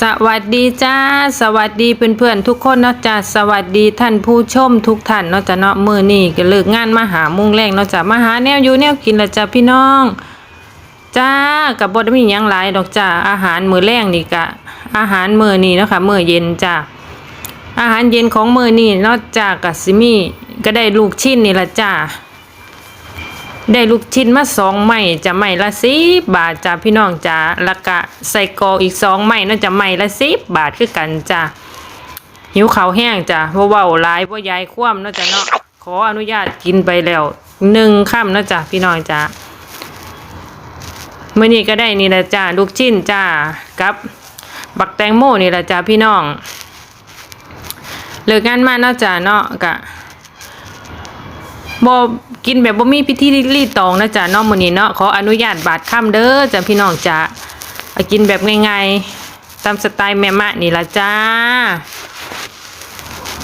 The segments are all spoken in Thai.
สวัสดีจ้า สวัสดีเพื่อนๆทุกคนเนาะจ้าสวัสดีท่านผู้ชมทุกท่านเนาะจ้าเนาะมือนี้ก็เลิกงานมาหามุ่งแรงเนาะจ้ามาหาแนวอยู่แนวกินละจ้าพี่น้องจ้ากับบดมีหยังหลายดอกจ้าอาหารมือแรงนี่กะอาหารมือนี้เนาะค่ะมือเย็นจ้าอาหารเย็นของมือนี้เนาะจ้าก็สิมี่ก็ได้ลูกชิ้นนี่ละจ้า ได้ลูกชิ้นมาสองไม้จะไม้ละสิบาทจ้าพี่น้องจ้าล้วก็ใส่กออีกสองไม้น่าจะไม้ละสิบบาทคือกันจ้าหิวเขาแห้งจ้าเพราะว่าหลายเพราะยายคว่ำเนาจ้าเนาะขออนุญาตกินไปแล้วหนึ่งค่ำเนาะจ้าพี่น้องจ้าเมื่อนี้ก็ได้นี่ละจ้าลูกชิ้นจ้ากับบักแตงโมนี่ละจ้าพี่น้องเลิกงานมาเนาะจ้าเนาะกะ บ่กินแบบบ่มีพิธีรีดตองนะจ๊ะเนาะมื้อนี้เนาะขออนุญาตบาดค่ำเด้อจ้ะพี่น้องจ้ะกินแบบง่ายๆตามสไตล์แม่มะนี่ล่ะจ้า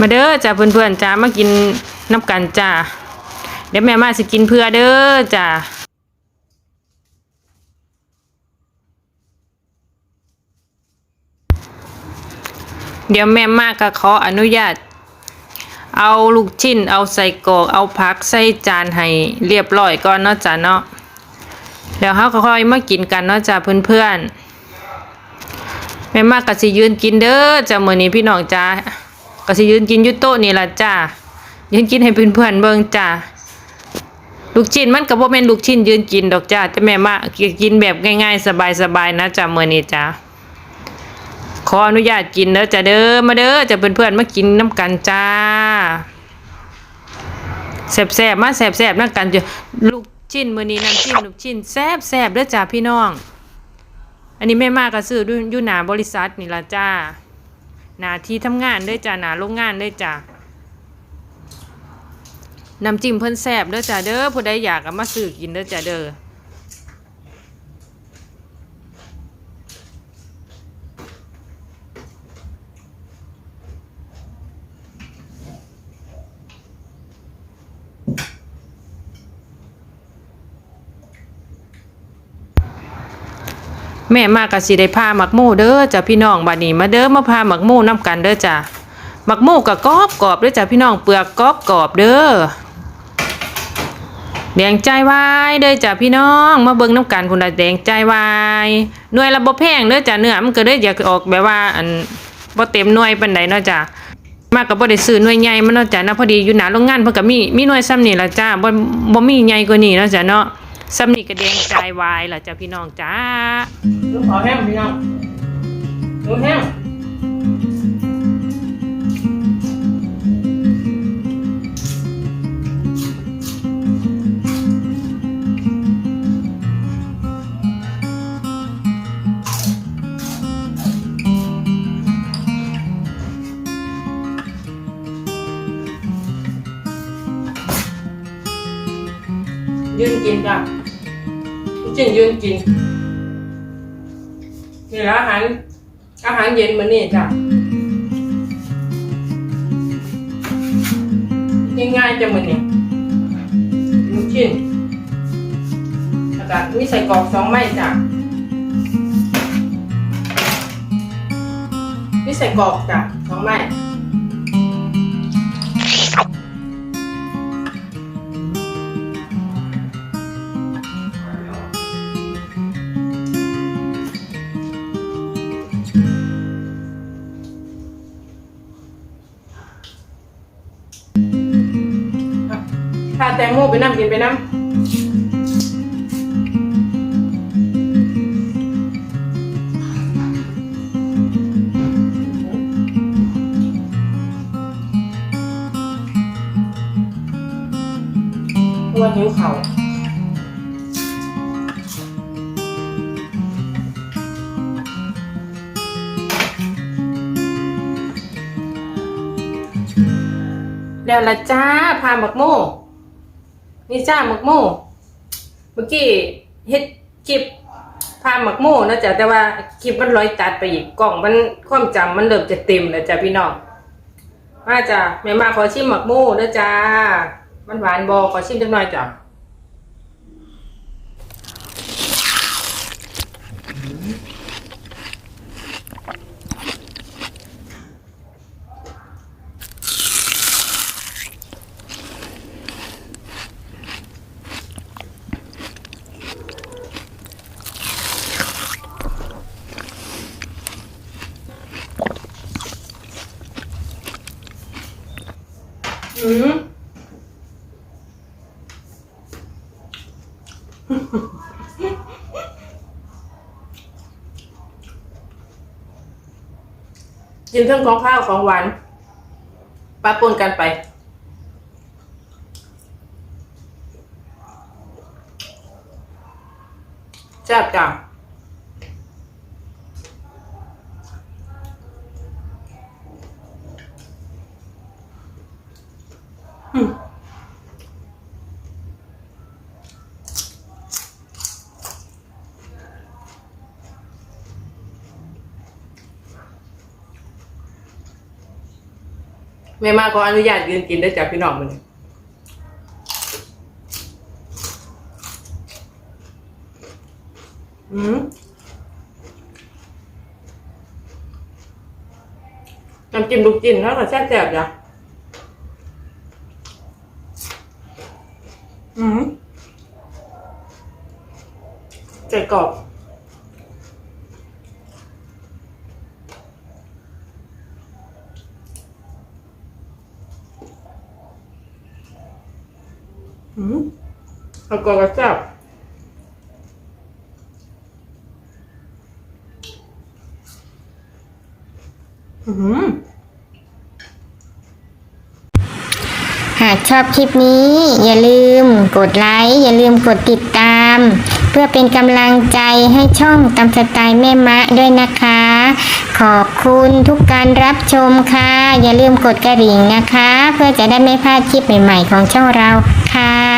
มาเด้อจ้ะเพื่อนๆจ้ามากินน้ำกันจ้าเดี๋ยวแม่มาสิกินเพื่อเด้อจ้าเดี๋ยวแม่มาก็ขออนุญาต เอาลูกชิ้น เอาใส่กอกเอาผักใส่จานให้เรียบร้อยก่อนเนาะจ้ะเนาะเดี๋ยวเขาค่อยมากินกันเนาะจ้ะเพื่อนๆแม่มากก็สิยืนกินเด้อจ้ะมื้อนี้พี่น้องจ้าก็สิยืนกินยู่โต๊ะนี่ล่ะจ้ายืนกินให้เพื่อนๆเบิ่งจ้าลูกชิ้นมันก็บ่แม่นลูกชิ้นยืนกินดอกจ้าแต่แม่มากินแบบง่ายๆ สบายๆนะจ้ะมื้อนี้จ้า ขออนุญาตกินเด้อจ้ะเด้อมาเด้อจะเพื่อนๆมากินน้ำกันจ้าแซ่บๆมาแซ่บๆน้ำกันจ้ะลูกชิ้นมือนี้น้ำจิ้มลูกชิ้นแซ่บๆเด้อจ้าพี่น้อง อันนี้แม่มากก็ซื้ออยู่อยู่หนาบริษัทนี่ละจ้าหนาที่ทำงานเด้อจ้าหนาโรงงานเด้อจ้าน้ำจิ้มเพิ่นแซบเด้อจ้าเด้อผู้ใดอยากก็มาซื้อกินเด้อจ้าเด้อ แม่มากก็สิได้พาหมักหมูเด้อจ้ะพี่น้องบัดนี้มาเด้อมาพาหมักหมูนํกันเด้อจ้ะหมักหมูก็กรอบกรอบเด้อจ้ะพี่น้องเปลือกกรอบกรอบเด้อแดงใจวายเด้อจ้ะพี่น้องมาเบิ่งน้ำกันพุ่นน่ะแดงใจวายหน่วยละบ่แพงเด้อจ้ะเนื้อมันก็เลยอยากออกแบบว่าอันบ่เต็มหน่วยปานใดเนาะจ้ะมากก็บ่ได้ซื้อหน่วยใหญ่มันเนาะจ้ะนะพอดีอยู่หนาโรงงานเพิ่นก็มีมีหน่วยซ้ำนี่ละจ้ะบ่บ่มีใหญ่กว่านี้เนาะจ้ะเนาะ ซ้ำนี่ก็แดงใจวายล่ะจ้ะพี่น้องจ้าลูกขอแห้งพี่น้องลูกแห้งยืนกินจ้ะ จริงยืนกินนี่แหละอาหาร อาหารเย็นมื้อนี้จ้ะง่ายๆจะมื้อนี้ลูกชิ้นแล้วก็มีใส่กรอกสองไม้จ้ะมีใส่กรอกจ้ะสองไม้ งโมไปน้ำกินไปน้ำตัวหิวเขาแล้วละจ้าพาหมักโม่ นี่จ้าหมักโม่เมื่อกี้เฮ็ดคลิปพาหมักโม่นะจ๊ะแต่ว่าคลิปมันร้อยตัดไปอีกกล่องมันความจำมันเริ่มจะเต็มแล้วจ้ะพี่น้องมาจ้ะแม่มาขอชิมหมักโม่นะจ้ามันหวานบอขอชิมจังหน่อยจ้ะ อืม กินทั้งของข้าวของหวานปะปนกันไป แซ่บจังอืม แม่มาขออนุญาตยืนกินได้จากพี่น้องมันอืมน้ำจิ้มลูกจิ้นแล้วก็แซ่บๆจ้ะอืมใจกรอบ อืมแล้วก็กระจับอืมหากชอบคลิปนี้ อย่าลืมกดไลค์อย่าลืมกดติดตาม เพื่อเป็นกำลังใจให้ช่องตามสไตล์แม่มะด้วยนะคะ ขอบคุณทุกการรับชมค่ะ อย่าลืมกดกระดิ่งนะคะ เพื่อจะได้ไม่พลาดคลิปใหม่ ๆ ของช่องเราค่ะ